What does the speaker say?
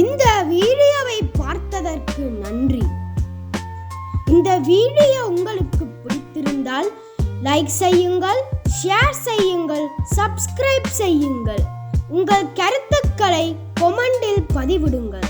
இந்த வீடியோவை பார்த்ததற்கு நன்றி. இந்த வீடியோ உங்களுக்கு பிடித்திருந்தால் லைக் செய்யுங்கள் ஷேர் செய்யுங்கள் சப்ஸ்கிரைப் செய்யுங்கள். உங்கள் கருத்துக்களை கொமெண்டில் பதிவிடுங்கள்.